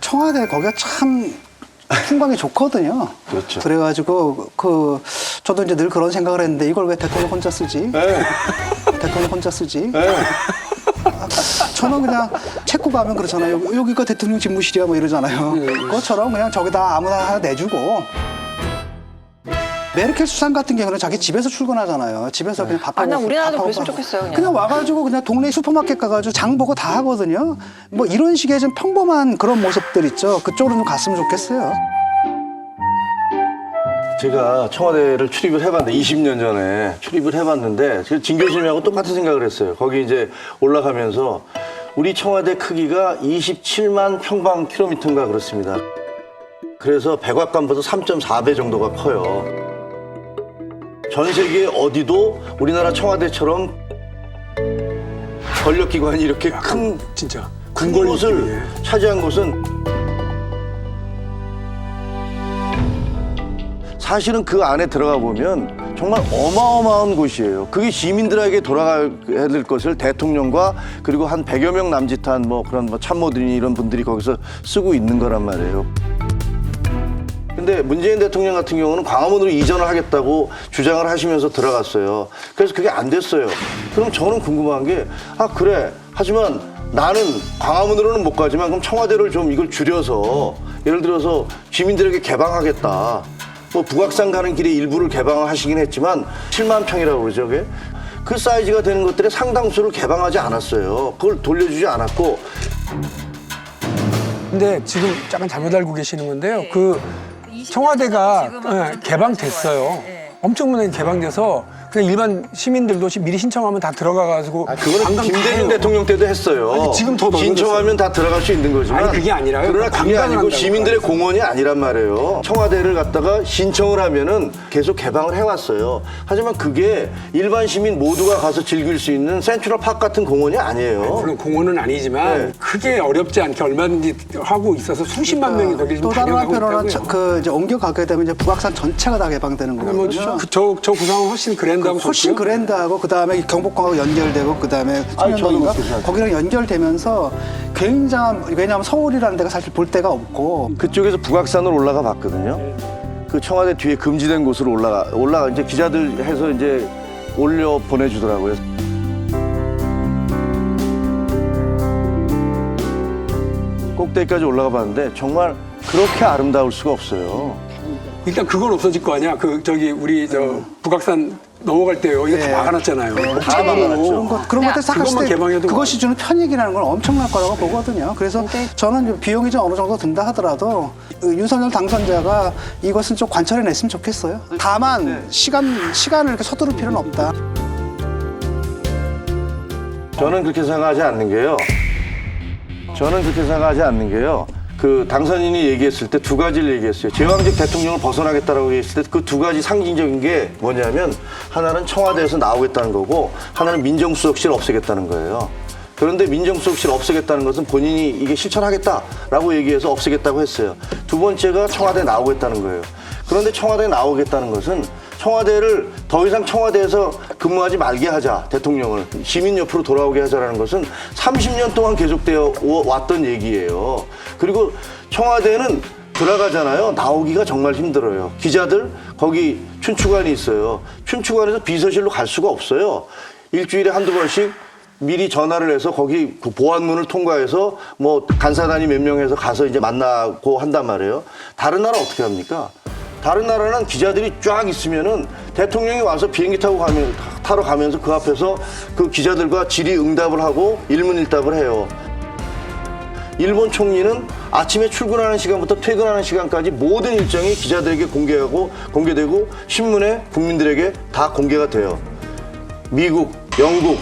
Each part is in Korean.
청와대 거기가 참 풍광이 좋거든요. 그렇죠. 그래가지고 그 저도 이제 늘 그런 생각을 했는데 이걸 왜 대통령 혼자 쓰지? 네. 대통령 혼자 쓰지? 네. 저는 그냥 체코 가면 그렇잖아요. 여기- 여기가 대통령 집무실이야 뭐 이러잖아요. 그것처럼 그냥 저기다 아무나 하나 내주고. 메르켈 수상 같은 경우는 자기 집에서 출근하잖아요. 집에서 그냥 밥하고. 아, 난 우리나라도 밥하고 그랬으면. 좋겠어요, 그냥. 그냥 와가지고 그냥 동네 슈퍼마켓 가가지고 장 보고 다 하거든요. 뭐 이런 식의 좀 평범한 그런 모습들 있죠. 그쪽으로 좀 갔으면 좋겠어요. 제가 청와대를 출입을 해봤는데 20년 전에 출입을 해봤는데 제가 진 교수님하고 똑같은 생각을 했어요. 거기 이제 올라가면서 우리 청와대 크기가 27만 평방 킬로미터인가 그렇습니다. 그래서 백악관보다 3.4배 정도가 커요. 전 세계 어디도 우리나라 청와대처럼 권력기관이 이렇게 큰 진짜 큰 궁궐 곳을 느낌이에요. 차지한 곳은 사실은 그 안에 들어가 보면 정말 어마어마한 곳이에요. 그게 시민들에게 돌아가야 될 것을 대통령과 그리고 한 100여 명 남짓한 뭐 그런 뭐 참모들이 이런 분들이 거기서 쓰고 있는 거란 말이에요. 근데 문재인 대통령 같은 경우는 광화문으로 이전을 하겠다고 주장을 하시면서 들어갔어요. 그래서 그게 안 됐어요. 그럼 저는 궁금한 게, 아, 그래. 하지만 나는 광화문으로는 못 가지만 그럼 청와대를 좀 이걸 줄여서 예를 들어서 주민들에게 개방하겠다. 뭐 북악산 가는 길에 일부를 개방하시긴 했지만 7만 평이라고 그러죠, 그게. 그 사이즈가 되는 것들의 상당수를 개방하지 않았어요. 그걸 돌려주지 않았고 근데 지금 약간 잘못 알고 계시는 건데요. 그 청와대가 예, 개방됐어요. 엄청나게 개방돼서 그냥 일반 시민들도 시- 미리 신청하면 다 들어가가지고 아, 그거는 김대중. 대통령 때도 했어요. 아니, 지금 더 넓어졌어요. 신청하면 다 들어갈 수 있는 거지만. 아니, 그게 아니라요. 그러나 그게 관광을 아니고 한다고 시민들의 그러니까. 공원이 아니란 말이에요. 청와대를 갖다가 신청을 하면은 계속 개방을 해왔어요. 하지만 그게 일반 시민 모두가 가서 즐길 수 있는 센트럴 파크 같은 공원이 아니에요. 물론 공원은 아니지만 네. 크게 어렵지 않게 얼마든지 하고 있어서 수십만 명이 거기 또 지금 다른 방영하고 한편으로는 저- 있다고요. 그 이제 옮겨가게 되면 이제 북악산 전체가 다 개방되는 뭐 거거든요. 그, 저, 저 구상은 훨씬 그 랜드하고 훨씬 좋고요. 그랜드하고 그다음에 경복궁하고 연결되고 그다음에 저는 청년동인가 생각해요. 거기랑 연결되면서 굉장한 왜냐하면 서울이라는 데가 사실 볼 데가 없고 그쪽에서 북악산으로 올라가 봤거든요. 그 청와대 뒤에 금지된 곳으로 올라가 올라가 이제 기자들 해서 이제 올려 보내주더라고요. 꼭대기까지 올라가 봤는데 정말 그렇게 아름다울 수가 없어요. 일단 그건 없어질 거 아니야. 그 저기 우리 저 북악산 넘어갈 때요. 이거 네. 다 막아놨잖아요. 다 막아놨죠. 그런 것 그런 것들 싹 그것만 했을 때 개방해도 그것이 주는 편익이라는 건 엄청날 거라고 보거든요. 그래서 저는 비용이 좀 어느 정도 든다 하더라도 그 윤석열 당선자가 이것은 좀 관철해 냈으면 좋겠어요. 다만 시간 시간을 이렇게 서두를 필요는 없다. 저는 그렇게 생각하지 않는 게요. 저는 그렇게 생각하지 않는 게요. 그 당선인이 얘기했을 때 두 가지를 얘기했어요. 제왕적 대통령을 벗어나겠다라고 얘기했을 때 그 두 가지 상징적인 게 뭐냐면 하나는 청와대에서 나오겠다는 거고 하나는 민정수석실 없애겠다는 거예요. 그런데 민정수석실 없애겠다는 것은 본인이 이게 실천하겠다라고 얘기해서 없애겠다고 했어요. 두 번째가 청와대 나오겠다는 거예요. 그런데 청와대에 나오겠다는 것은 청와대를 더 이상 청와대에서 근무하지 말게 하자 대통령을 시민 옆으로 돌아오게 하자라는 것은 30년 동안 계속되어 오- 왔던 얘기예요. 그리고 청와대는 들어가잖아요. 나오기가 정말 힘들어요. 기자들 거기 춘추관이 있어요. 춘추관에서 비서실로 갈 수가 없어요. 일주일에 한두 번씩 미리 전화를 해서 거기 그 보안문을 통과해서 뭐 간사단이 몇 명 해서 가서 이제 만나고 한단 말이에요. 다른 나라 어떻게 합니까? 다른 나라는 기자들이 쫙 있으면은 대통령이 와서 비행기 타고 가면 타러 가면서 그 앞에서 그 기자들과 질의응답을 하고 일문일답을 해요. 일본 총리는 아침에 출근하는 시간부터 퇴근하는 시간까지 모든 일정이 기자들에게 공개하고 공개되고 신문에 국민들에게 다 공개가 돼요. 미국, 영국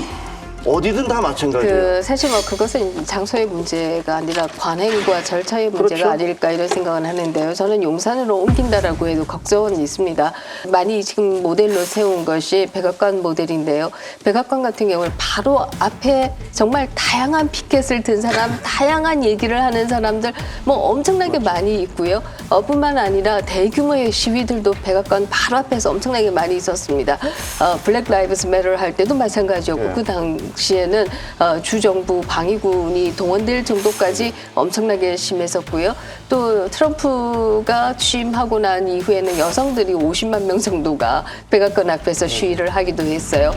어디든 다 마찬가지예요. 그 사실 뭐 그것은 장소의 문제가 아니라 관행과 절차의 문제가 그렇죠. 아닐까 이런 생각은 하는데요. 저는 용산으로 옮긴다라고 해도 걱정은 있습니다. 많이 지금 모델로 세운 것이 백악관 모델인데요. 백악관 같은 경우는 바로 앞에 정말 다양한 피켓을 든 사람, 다양한 얘기를 하는 사람들 뭐 엄청나게 많이 있고요. 어, 뿐만 아니라 대규모의 시위들도 백악관 바로 앞에서 엄청나게 많이 있었습니다. 어, 블랙 라이브스 매럴 할 때도 마찬가지였고 예. 그 당, 당시에는 어, 주정부 방위군이 동원될 정도까지 엄청나게 심했었고요. 또 트럼프가 취임하고 난 이후에는 여성들이 50만 명 정도가 백악관 앞에서 시위를 하기도 했어요.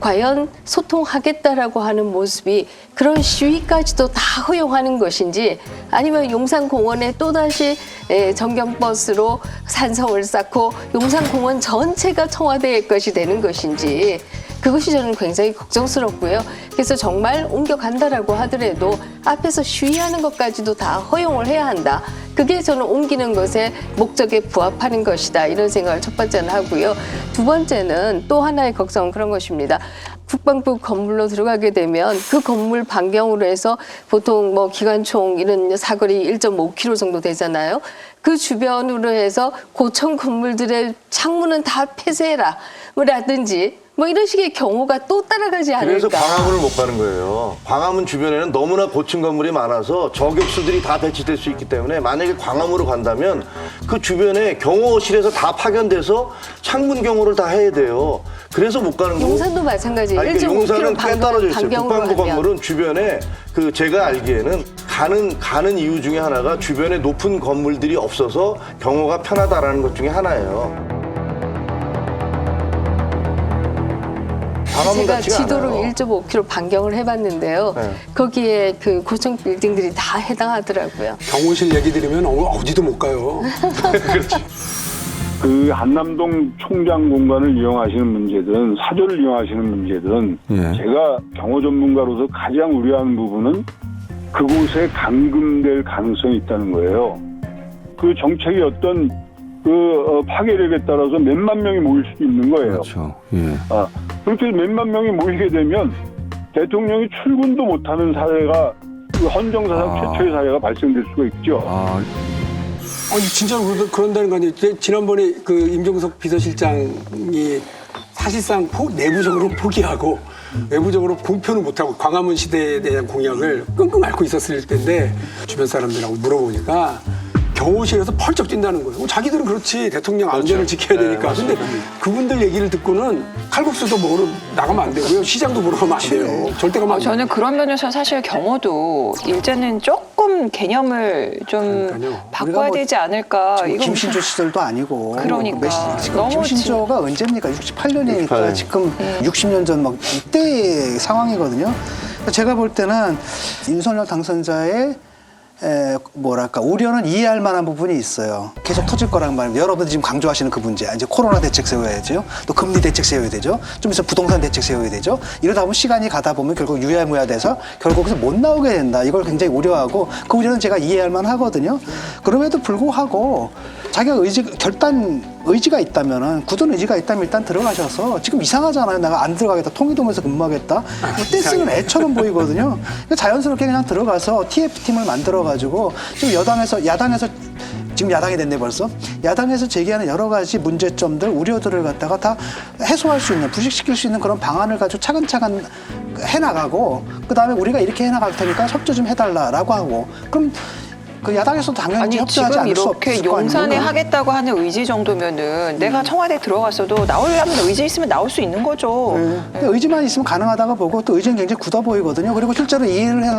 과연 소통하겠다라고 하는 모습이 그런 시위까지도 다 허용하는 것인지 아니면 용산공원에 또다시 에, 전경버스로 산성을 쌓고 용산공원 전체가 청와대의 것이 되는 것인지 그것이 저는 굉장히 걱정스럽고요. 그래서 정말 옮겨간다라고 하더라도 앞에서 시위하는 것까지도 다 허용을 해야 한다. 그게 저는 옮기는 것의 목적에 부합하는 것이다. 이런 생각을 첫 번째는 하고요. 두 번째는 또 하나의 걱정은 그런 것입니다. 국방부 건물로 들어가게 되면 그 건물 반경으로 해서 보통 뭐 기관총 이런 사거리 1.5km 정도 되잖아요. 그 주변으로 해서 고층 건물들의 창문은 다 폐쇄해라. 뭐 라든지 뭐 이런 식의 경우가 또 따라가지 그래서 않을까. 광화문을 못 가는 거예요. 광화문 주변에는 너무나 고층 건물이 많아서 저격수들이 다 배치될 수 있기 때문에 만약에 광화문으로 간다면 그 주변에 경호실에서 다 파견돼서 창문 경호를 다 해야 돼요. 그래서 못 가는 거고. 용산도 마찬가지예요. 아니, 용산은 1.5km 꽤 떨어져 있어요. 반경으로 국방부. 건물은 주변에 그 제가 알기에는 가는 가는 이유 중에 하나가 주변에 높은 건물들이 없어서 경호가 편하다라는 것 중에 하나예요. 제가 지도를 않아요. 1.5km 반경을 해봤는데요. 네. 거기에 그 고층 빌딩들이 다 해당하더라고요. 경호실 얘기 들으면 어, 어디도 못 가요. 그 한남동 총장 공간을 이용하시는 문제든 사저를 이용하시는 문제든 예. 제가 경호 전문가로서 가장 우려하는 부분은 그곳에 감금될 가능성이 있다는 거예요. 그 정책의 어떤 그 어, 파괴력에 따라서 몇만 명이 모일 수도 있는 거예요. 그렇죠. 예. 아, 그렇게 몇만 명이 모이게 되면 대통령이 출근도 못하는 사례가 그 헌정사상 아. 최초의 사례가 발생될 수가 있죠. 아, 아니 진짜로 그런다는 거 아니에요? 제- 지난번에 그 임종석 비서실장이 사실상 포, 내부적으로 포기하고 외부적으로 공표는 못하고 광화문 시대에 대한 공약을 끙끙 앓고 있었을 텐데 주변 사람들하고 물어보니까 경호실에서 펄쩍 뛴다는 거예요. 자기들은 그렇지 대통령 안전을 지켜야 되니까. 근데 그분들 얘기를 듣고는 칼국수도 먹으러 나가면 안 되고요. 시장도 보러 가면 안 돼요. 절대 가면 어, 안 돼요. 저는 그런 면에서 사실 경호도 이제는 조금 개념을 좀 그러니까요. 바꿔야 뭐 되지 않을까. 이건 김신조 시절도 아니고 그러니까. 몇 시- 지금 너무 김신조가 언제입니까? 68년이니까 68. 지금 60년 전 막 이때의 상황이거든요. 제가 볼 때는 윤석열 당선자의 에, 뭐랄까 우려는 이해할 만한 부분이 있어요. 계속 터질 거란 말입니다. 여러분들 지금 강조하시는 그 문제. 이제 코로나 대책 세워야죠. 또 금리 대책 세워야 되죠. 좀 있으면 부동산 대책 세워야 되죠. 이러다 보면 시간이 가다 보면 결국 유야무야돼서 결국에서 못 나오게 된다. 이걸 굉장히 우려하고 그 우려는 제가 이해할 만하거든요. 그럼에도 불구하고 자기가 의지 결단 의지가 있다면은 굳은 의지가 있다면 일단 들어가셔서 지금 이상하잖아요. 내가 안 들어가겠다. 통일동에서 근무하겠다. 뭐 떼쓰는 애처럼 보이거든요. 자연스럽게 그냥 들어가서 TF 팀을 만들어 가지고 지금 여당에서 야당에서 지금 야당이 됐네 벌써. 야당에서 제기하는 여러 가지 문제점들, 우려들을 갖다가 다 해소할 수 있는, 부식시킬 수 있는 그런 방안을 가지고 차근차근 해나가고 그 다음에 우리가 이렇게 해나갈 테니까 협조 좀 해달라라고 하고 그럼 그 야당에서도 당연히 아니 협조하지 지금 않을 수 이렇게 없을 거 용산에. 하겠다고 하는 의지 정도면은 내가 청와대 들어갔어도 나오려면 의지 있으면 나올 수 있는 거죠. 네. 근데 의지만 있으면 가능하다고 보고 또 의지는 굉장히 굳어 보이거든요. 그리고 실제로 이 일을, 해-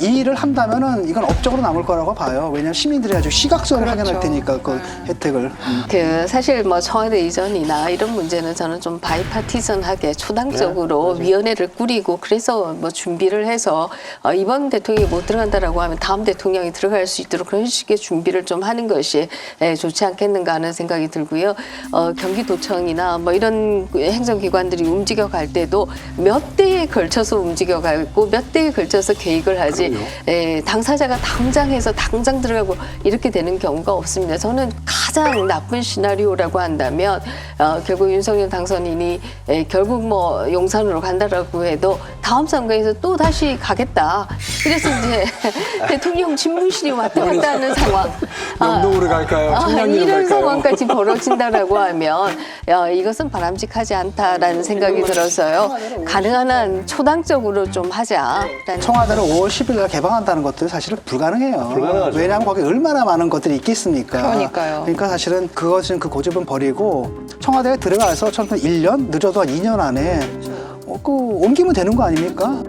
이 일을 한다면은 이건 업적으로 남을 거라고 봐요. 왜냐하면 시민들이 아주 시각적으로 그렇죠. 확인할 테니까 그 혜택을. 음. 그 사실 뭐 청와대 이전이나 이런 문제는 저는 좀 바이파티전하게 초당적으로 위원회를 꾸리고 그래서 뭐 준비를 해서 어, 이번 대통령이 못 들어간다라고 하면 다음 대통령이 들어갈 수 있도록 그런 식의 준비를 좀 하는 것이 예, 좋지 않겠는가 하는 생각이 들고요. 어, 경기도청이나 뭐 이런 행정기관들이 움직여 갈 때도 몇 대에 걸쳐서 움직여 가고 몇 대에 걸쳐서 계획을 하지 예, 당사자가 당장 해서 당장 들어가고 이렇게 되는 경우가 없습니다. 저는 가장 나쁜 시나리오라고 한다면 어, 결국 윤석열 당선인이 에, 결국 뭐 용산으로 간다라고 해도 다음 선거에서 또 다시 가겠다. 그래서 이제 대통령 집무실이 왔다 갔다 하는 상황. 영동으로 아, 갈까요? 아, 이런 갈까요? 상황까지 벌어진다라고 하면 야, 이것은 바람직하지 않다라는 생각이 들어서요. 가능한 한 네. 초당적으로 좀 하자. 청와대를 5월 10일 날 개방한다는 것도 사실 불가능해요. 불가능하죠. 왜냐하면 거기 얼마나 많은 것들이 있겠습니까? 그러니까요. 그러니까 사실은 그것은 그 고집은 버리고 청와대에 들어가서 1년 늦어도 한 2년 안에 어, 그 옮기면 되는 거 아닙니까?